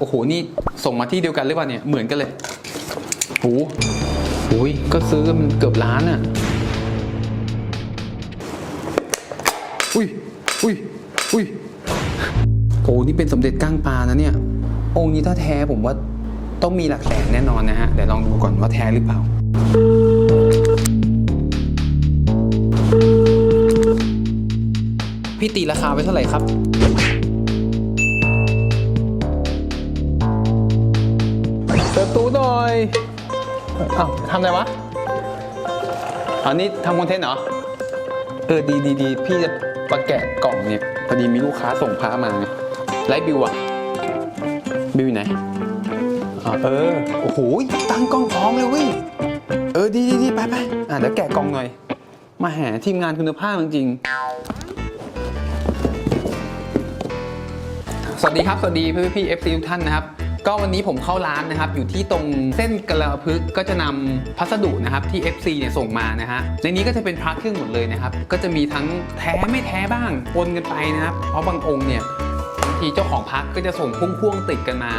โอ้โห นี่ส่งมาที่เดียวกันหรือเปล่าเนี่ย เหมือนกันเลยโอ้โหโอ้ยก็ซื้อกันเกือบล้านอะ อุ้ย อุ้ย อุ้ย โอ้นี่เป็นสมเด็จก้างปลานะเนี่ย องค์นี้ถ้าแท้ผมว่าต้องมีหลักแสนแน่นอนนะฮะ เดี๋ยวลองดูก่อนว่าแท้หรือเปล่า พี่ตีราคาไว้เท่าไหร่ครับ อยอ้าวทำอะไรวะอันนี้ทำคอนเทนต์เหรอ เออดีดีดีพี่จะมาแกะกล่องเนี่ยพอดีมีลูกค้าส่งพระมาไลฟ์บิวอะบิวอยู่ไหนอ่าเออ โอ้โหตั้งกล้องพร้อมเลยเว้ย เออดีดีดีไปไปอะเดี๋ยวแกะกล่องหน่อย มาแห่ทีมงานคุณภาพจริงๆสวัสดีครับ สวัสดีพี่พี่เอฟซีทุกท่านนะครับ ก็วันนี้ผมเข้าร้านนะครับ อยู่ที่ตรงเส้นกระพึกก็จะนำพัสดุนะครับที่ FC เนี่ยส่งมานะฮะในนี้ก็จะเป็นพระเครื่องหมดเลยนะครับ ก็จะมีทั้งแท้ไม่แท้บ้างปนกันไปนะครับ เพราะบางองค์เนี่ยบางทีเจ้าของพักก็จะส่งพ่วงๆติดกันมา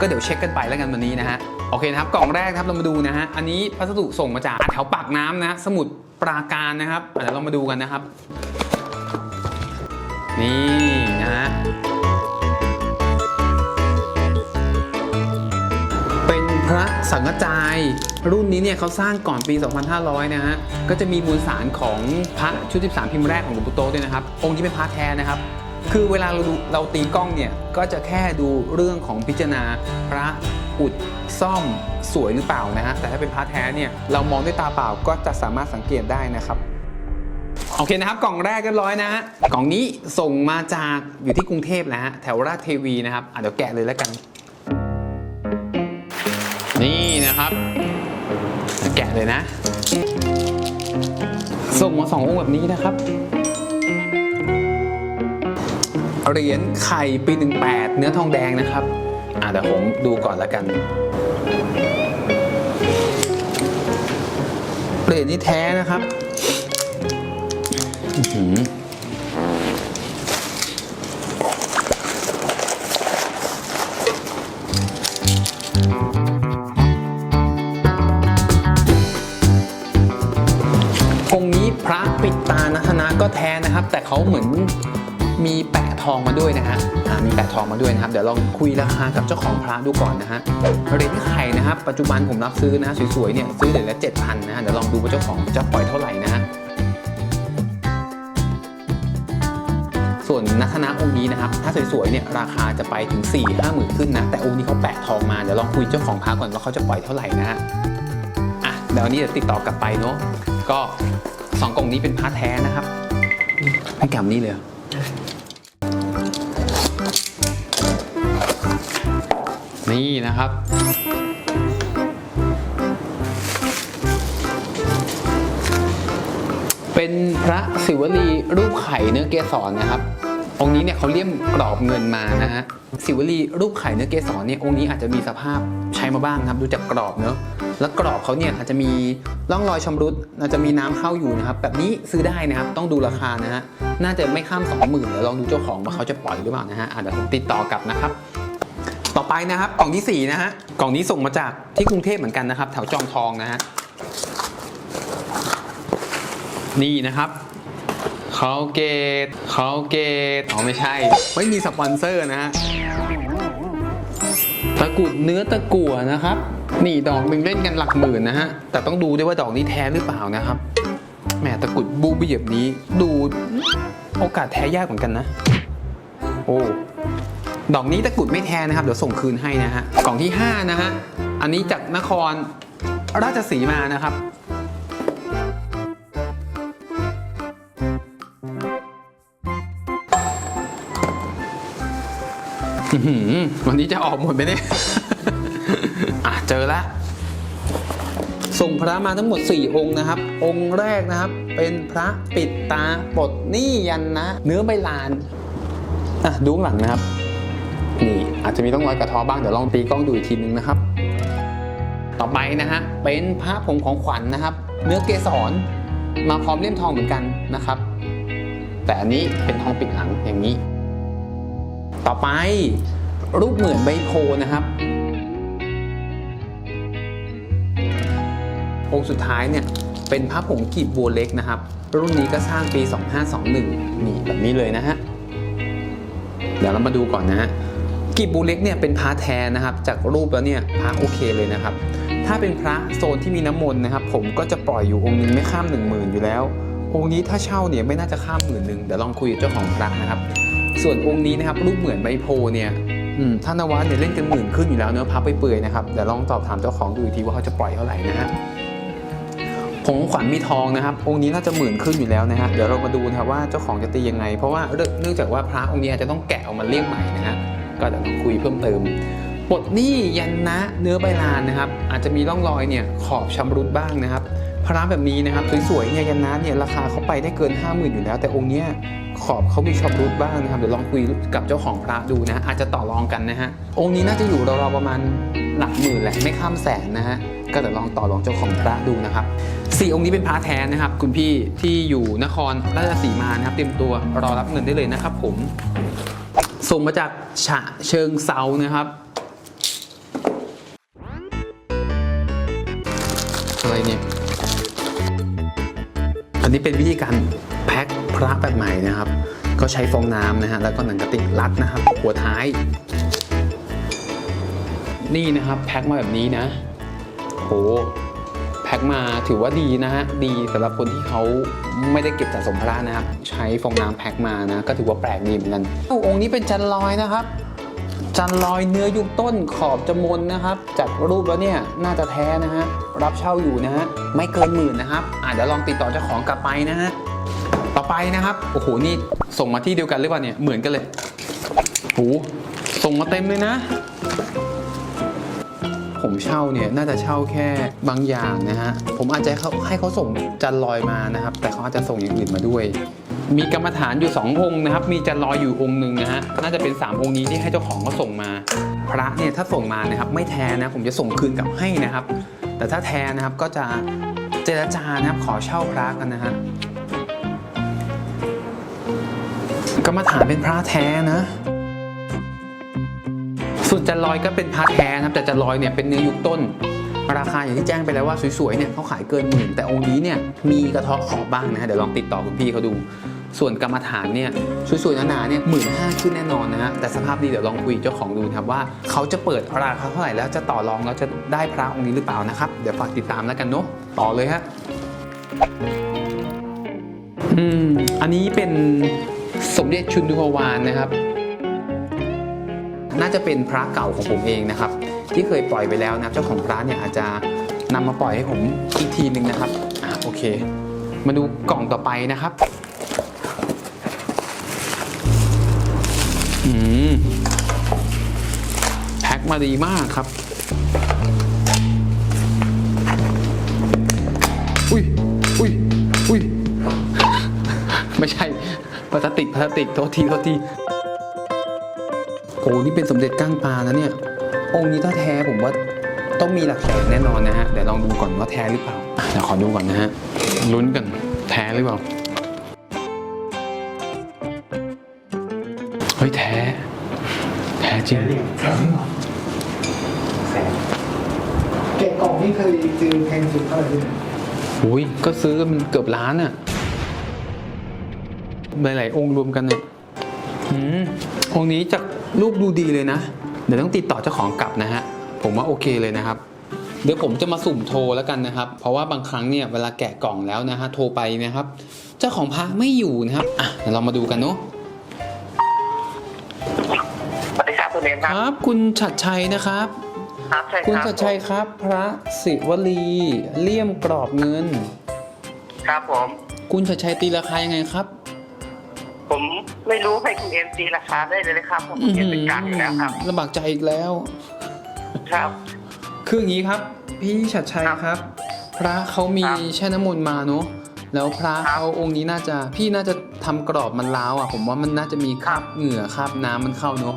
ก็เดี๋ยวเช็คกันไปแล้วกันวันนี้นะฮะโอเคนะครับกล่องแรกครับเรามาดูนะฮะอันนี้พัสดุส่งมาจากแถวปากน้ำนะสมุทรปราการนะครับเดี๋ยวเรามาดูกันนะครับ นี่นะ สังฆจาย รุ่นนี้เนี่ยเขาสร้างก่อนปี 2500 นะฮะ ก็จะมีมูลสารของพระชุด 13 พิมพ์แรกของหลวงปู่โตด้วยนะครับ องค์นี้เป็นพระแท้นะครับ คือเวลาเราดูเราตีกล้องเนี่ย ก็จะแค่ดูเรื่องของพิจารณาพระอุดซ่อมสวยหรือเปล่านะฮะ แต่ถ้าเป็นพระแท้เนี่ย เรามองด้วยตาเปล่าก็จะสามารถสังเกตได้นะครับโอเคนะครับ กล่องแรกเรียบร้อยนะฮะกล่องนี้ส่งมาจากอยู่ที่กรุงเทพนะฮะแถวราชเทวีนะครับอะเดี๋ยวแกะเลยแล้วกัน นี่นะครับ แกะเลยนะ ส่งมาสององค์แบบนี้นะครับ เหรียญไข่ปี 18 เนื้อทองแดงนะครับ อะเดี๋ยวผมดูก่อนแล้วกัน เหรียญนี้แท้นะครับ อือหือ ปิดตานัทนะก็แท้นะครับ แต่เขาเหมือนมีแปะทองมาด้วยนะฮะมีแปะทองมาด้วยนะครับ เดี๋ยวลองคุยราคากับเจ้าของพระดูก่อนนะฮะเหรียญไข่นะครับ ปัจจุบันผมรับซื้อนะสวยๆเนี่ยซื้อเหรียญละ7,000นะฮะเดี๋ยวลองดูว่าเจ้าของจะปล่อยเท่าไหร่นะฮะส่วนนัทนะองค์นี้นะครับ ถ้าสวยๆเนี่ยราคาจะไปถึง4 5 0 0 0 0ขึ้นนะ แต่องค์นี้เขาแปะทองมา เดี๋ยวลองคุยเจ้าของพระก่อนว่าเขาจะปล่อยเท่าไหร่นะฮะอะเดี๋ยววันนี้เดี๋ยวติดต่อกลับไปเนาะก็ สองกล่องนี้เป็นพระแท้นะครับให้กลับนี้เลย นี่นะครับ เป็นพระศิวลีรูปไข่เนื้อเกสรนะครับ องค์นี้เนี่ยเขาเลี่ยมกรอบเงินมานะฮะศิวลีรูปไข่เนื้อเกสรเนี่ยองค์นี้อาจจะมีสภาพใช้มาบ้างครับ ดูจากกรอบเนอะ แล้วกรอบเขาเนี่ยอาจจะมีร่องรอยชำรุดอาจจะมีน้ำเข้าอยู่นะครับ แบบนี้ซื้อได้นะครับ ต้องดูราคานะฮะน่าจะไม่ข้าม 20,000เดี๋ยวลองดูเจ้าของว่าเขาจะปล่อยหรือเปล่านะฮะอะเดี๋ยวผมติดต่อกลับนะครับ ต่อไปนะครับกล่องที่สี่นะฮะกล่องนี้ส่งมาจากที่กรุงเทพเหมือนกันนะครับ แถวจอมทองนะฮะนี่นะครับเขาเกตเขาเกตอ๋อไม่ใช่ ไม่มีสปอนเซอร์นะฮะ ตะกรุดเนื้อตะกั่วนะครับ นี่ดอกหนึ่งเล่นกันหลักหมื่นนะฮะ แต่ต้องดูด้วยว่าดอกนี้แท้หรือเปล่านะครับ แหมตะกรุดบูบี้แบบนี้ ดูโอกาสแท้ยากเหมือนกันนะ โอ้ดอกนี้ตะกรุดไม่แท้นะครับ เดี๋ยวส่งคืนให้นะฮะ กล่องที่ 5 นะฮะ อันนี้จากนครราชสีมานะครับ วันนี้จะออกหมดไหมเนี่ย อะเจอแล้วส่งพระมาทั้งหมด 4 องค์นะครับ องค์แรกนะครับ เป็นพระปิดตาปลดหนี้ยันนะ เนื้อใบลาน อะดูข้างหลังนะครับ นี่อาจจะมีต้องรอยกระท้อบ้าง เดี๋ยวลองตีกล้องดูอีกทีนึงนะครับ ต่อไปนะฮะ เป็นพระผงของขวัญนะครับ เนื้อเกสรมาพร้อมเลี่ยมทองเหมือนกันนะครับ แต่อันนี้เป็นทองปิดหลังอย่างนี้ ต่อไปรูปเหมือนใบโพนะครับ องค์สุดท้ายเนี่ยเป็นพระผงกีบบัวเล็กนะครับ รุ่นนี้ก็สร้างปี 2521 นี่แบบนี้เลยนะฮะ เดี๋ยวเรามาดูก่อนนะฮะกีบบัวเล็กเนี่ยเป็นพระแท้นะครับ จากรูปแล้วเนี่ยพระโอเคเลยนะครับ ถ้าเป็นพระโซนที่มีน้ำมนต์นะครับ ผมก็จะปล่อยอยู่องค์นึงไม่ข้าม 1 0,000 อยู่แล้ว องค์นี้ถ้าเช่าเนี่ยไม่น่าจะข้ามหมื่นหนึ่งเดี๋ยวลองคุยกับเจ้าของพระนะครับ ส่วนองค์นี้นะครับรูปเหมือนใบโพเนี่ยท่านนวัดเนี่ยเล่นกันหมื่นขึ้นอยู่แล้วเนื้อพับไปเปื่อยนะครับเดี๋ยวลองสอบถามเจ้าของดูอีกทีว่าเขาจะปล่อยเท่าไหร่นะฮะผงขวัญมีทองนะครับ องค์นี้น่าจะหมื่นขึ้นอยู่แล้วนะฮะเดี๋ยวเรามาดูนะครับว่าเจ้าของจะตียังไง เพราะว่าเนื่องจากว่าพระองค์นี้อาจจะต้องแกะออกมาเลี่ยมใหม่นะฮะก็เดี๋ยวลองคุยเพิ่มเติมปลดหนี้ยันนะเนื้อใบลานนะครับ อาจจะมีร่องรอยเนี่ยขอบชำรุดบ้างนะครับ พระแบบนี้นะครับสวยๆเนี่ยยันนะเนี่ยราคาเขาไปได้เกิน 5 0,000 อยู่แล้ว แต่องค์เนี้ยขอบเขามีชำรุดบ้างนะครับเดี๋ยวลองคุยกับเจ้าของพระดูนะ อาจจะต่อรองกันนะฮะองค์นี้น่าจะอยู่ราวๆประมาณหลักหมื่นแหละไม่ข้ามแสนนะฮะก็เดี๋ยวลองต่อรองเจ้าของพระดูนะครับสี่องค์นี้เป็นพระแท้นะครับ คุณพี่ที่อยู่นครราชสีมานะครับเตรียมตัวรอรับเงินได้เลยนะครับ ผมส่งมาจากฉะเชิงเซานะครับอะไรเนี่ย อันนี้เป็นวิธีการแพ็คพระแบบใหม่นะครับ ก็ใช้ฟองน้ำนะฮะแล้วก็หนังกระติกรัดนะครับ หัวท้าย นี่นะครับแพ็คมาแบบนี้นะโหแพ็คมาถือว่าดีนะฮะดีสำหรับคนที่เขาไม่ได้เก็บสะสมพระนะครับ ใช้ฟองน้ำแพ็คมานะ ก็ถือว่าแปลกดีเหมือนกันเอ้าองค์นี้เป็นจันลอยนะครับ จันลอยเนื้อยุคต้นขอบจมนนะครับ จากรูปแล้วเนี่ยน่าจะแท้นะฮะรับเช่าอยู่นะฮะไม่เกินหมื่นนะครับอะเดี๋ยวลองติดต่อเจ้าของกลับไปนะฮะต่อไปนะครับโอ้โหนี่ส่งมาที่เดียวกันหรือเปล่าเนี่ยเหมือนกันเลยโหส่งมาเต็มเลยนะ ผมเช่าเนี่ยน่าจะเช่าแค่บางอย่างนะฮะผมอาจจะให้เขาให้เขาส่งจันลอยมานะครับ แต่เขาอาจจะส่งอย่างอื่นมาด้วย มีกรรมฐานอยู่ 2 องค์นะครับ มีจันลอยอยู่องค์หนึ่งนะฮะ น่าจะเป็น 3 องค์นี้ที่ให้เจ้าของเขาส่งมา พระเนี่ยถ้าส่งมานะครับไม่แท้นะผมจะส่งคืนกลับให้นะครับ แต่ถ้าแท้นะครับก็จะเจรจานะครับขอเช่าพระกันนะฮะ กรรมฐานเป็นพระแท้นะส่วนจันลอยก็เป็นพระแท้นะครับแต่จันลอยเนี่ยเป็นเนื้อยุคต้นราคาอย่างที่แจ้งไปแล้วว่าสวยๆเนี่ยเขาขายเกินหมื่นแต่องค์นี้เนี่ยมีกระเทาะขอบบ้างนะฮะเดี๋ยวลองติดต่อคุณพี่เขาดู ส่วนกรรมฐานเนี่ยสวยๆหนาๆเนี่ยหมื่นห้าขึ้นแน่นอนนะฮะแต่สภาพดีเดี๋ยวลองคุยเจ้าของดูนะครับว่าเขาจะเปิดราคาเท่าไหร่แล้วจะต่อรองแล้วจะได้พระองค์นี้หรือเปล่านะครับเดี๋ยวฝากติดตามแล้วกันเนาะต่อเลยฮะอืมอันนี้เป็นสมเด็จชุนดุพวานนะครับ น่าจะเป็นพระเก่าของผมเองนะครับ ที่เคยปล่อยไปแล้วนะเจ้าของพระเนี่ยอาจจะนำมาปล่อยให้ผมอีกทีหนึ่งนะครับอ่าโอเค มาดูกล่องต่อไปนะครับ มาดีมากครับ อุ้ย อุ้ย อุ้ย ไม่ใช่พลาสติกพลาสติกโทษทีโทษทีโอ้นี่เป็นสมเด็จก้างปลานะเนี่ย องค์นี้ถ้าแท้ผมว่าต้องมีหลักแสนแน่นอนนะฮะเดี๋ยวลองดูก่อนว่าแท้หรือเปล่าเดี๋ยวขอดูก่อนนะฮะลุ้นกันแท้หรือเปล่าเฮ้ยแท้ แท้จริง แสนเก็บกล่องนี่เคย ซื้อแพงสุดเท่าไหร่พี่อุ้ยก็ซื้อกันมันเกือบล้านอะหลายๆองค์รวมกันเนี่ยอืมองค์นี้จากรูปดูดีเลยนะ เดี๋ยวต้องติดต่อเจ้าของกลับนะฮะ ผมว่าโอเคเลยนะครับ เดี๋ยวผมจะมาสุ่มโทรแล้วกันนะครับ เพราะว่าบางครั้งเนี่ยเวลาแกะกล่องแล้วนะฮะโทรไปนะครับ เจ้าของพระไม่อยู่นะครับอะเดี๋ยวเรามาดูกันเนาะสวัสดีครับคุณเอมคครับรับ คุณชัดชัยนะครับ ครับใช่คุณครับชัดชัยครับ พระศิวลีเลี่ยมกรอบเงิน ครับผม คุณชัดชัยตีราคายังไงครับ ผมไม่รู้ให้คุณเอ็มตีราคาได้เลยนะครับเพราะคุณเอ็มเป็นกลางอยู่แล้วครับลำบากใจอีกแล้ว ครับ คืออย่างนี้ครับ พี่ชัดชัยครับครับพระเขามีครับแช่น้ำมนต์มาเนอะแล้วพระครับเขาองค์นี้น่าจะพี่น่าจะทำกรอบมันล้าวอะ ผมว่ามันน่าจะมีคราบเหงื่อคราบน้ำมันเข้าเนอะ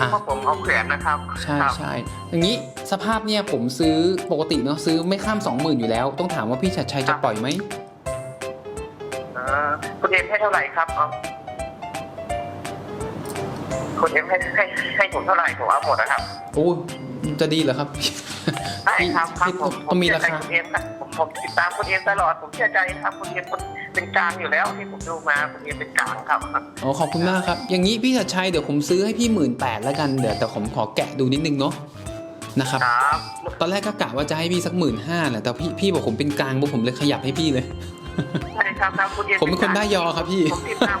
อะ เพราะผมเอาแขวนนะครับใช่ครับ ใช่อย่างนี้สภาพเนี่ยผมซื้อปกติเนาะซื้อไม่ข้ามสองหมื่นอยู่แล้ว ต้องถามว่าพี่ชัดชัยจะปล่อยไหม เออคุณเอ็มให้เท่าไหร่ครับเอาคุณเอ็มให้ให้ให้ผมเท่าไหร่ผมเอาหมดนะครับโอ้จะดีเหรอครับ ได้ครับครับพี่ผมต้องมีราเชื่อใจคา คุณเอ็มครับผมผมติดตามคุณเอ็มตลอดผมเชื่อใจครับคุณเอ็ม เป็นกลางอยู่แล้วที่ผมดูมาคุณเอ็มเป็นกลางครับอ๋อขอบคุณมากครับ อย่างนี้พี่ชัดชัยเดี๋ยวผมซื้อให้พี่หมื่นแปดแล้วกันเดี๋ยวแต่ผมขอแกะดูนิดนึงเนาะนะครับครับตอนแรกก็กะว่าจะให้พี่สักหมื่นห้าแหละแต่พี่พี่บอกผมเป็นกลางปุ๊บผมเลยขยับให้พี่เลยใช่ครับครับคุณเอ็มผมเป็นคนบ้ายอครับพี่ผมติดตาม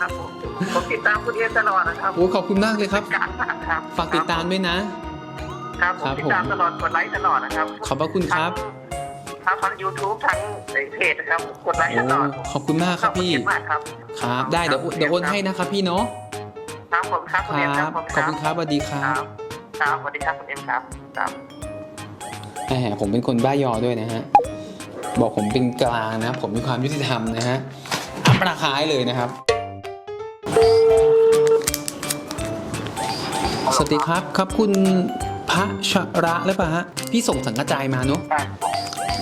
ครับผมผมติดตามคุณเอ็มตลอดนะครับโอ้ขอบคุณมากเลยครับเป็นกลางมากครับฝากติดตามด้วยนะครับผครัมบติดตามผมตลอดกดไลค์ตลอดนะครับ ขอบพระคุณครับ ทั้งทั้งยูทูบทั้งเพจนะครับ กดไลค์โอ้ตลอดขอบคุณมากครับพี่ ขอบคุณมากครับครับ ได้เดี๋ยวเดี๋ยวโอนให้นะครับพี่เนาะครับผมครับคคุณเอ็มรับผมขอบคุณครับสวัสดีคครัรับ บครับสวัสดีครับคุณเอ็มครับครับ แหมผมเป็นคนบ้ายอด้วยนะฮะ บอกผมเป็นกลางนะ ผมมีความยุติธรรมนะฮะอัพราคาให้เลยนะครับ สวัสดีครับครับคุณพระชระหรือเปล่าฮะ พี่ส่งสังกระจายมาเนอะ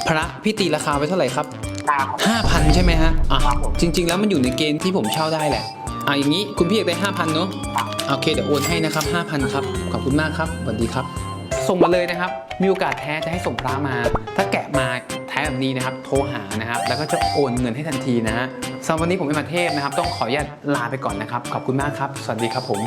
พระพี่ตีราคาไว้เท่าไหร่ครับครับ5,000ใช่ไหมฮะอะครับผมจริง ๆ แล้วมันอยู่ในเกณฑ์ที่ผมเช่าได้แหละอะอย่างนี้คุณพี่อยากได้5,000เนอะโอเคเดี๋ยวโอนให้นะครับ5,000ครับขอบคุณมากครับสวัสดีครับ ส่งมาเลยนะครับ มีโอกาสแท้จะให้ส่งพระมา ถ้าแกะมาแท้แบบนี้นะครับ โทรหานะครับ แล้วก็จะโอนเงินให้ทันทีนะฮะสำหรับวันนี้ผมเป็นมาเทพนะครับ ต้องขออนุญาตลาไปก่อนนะครับ ขอบคุณมากครับ สวัสดีครับผม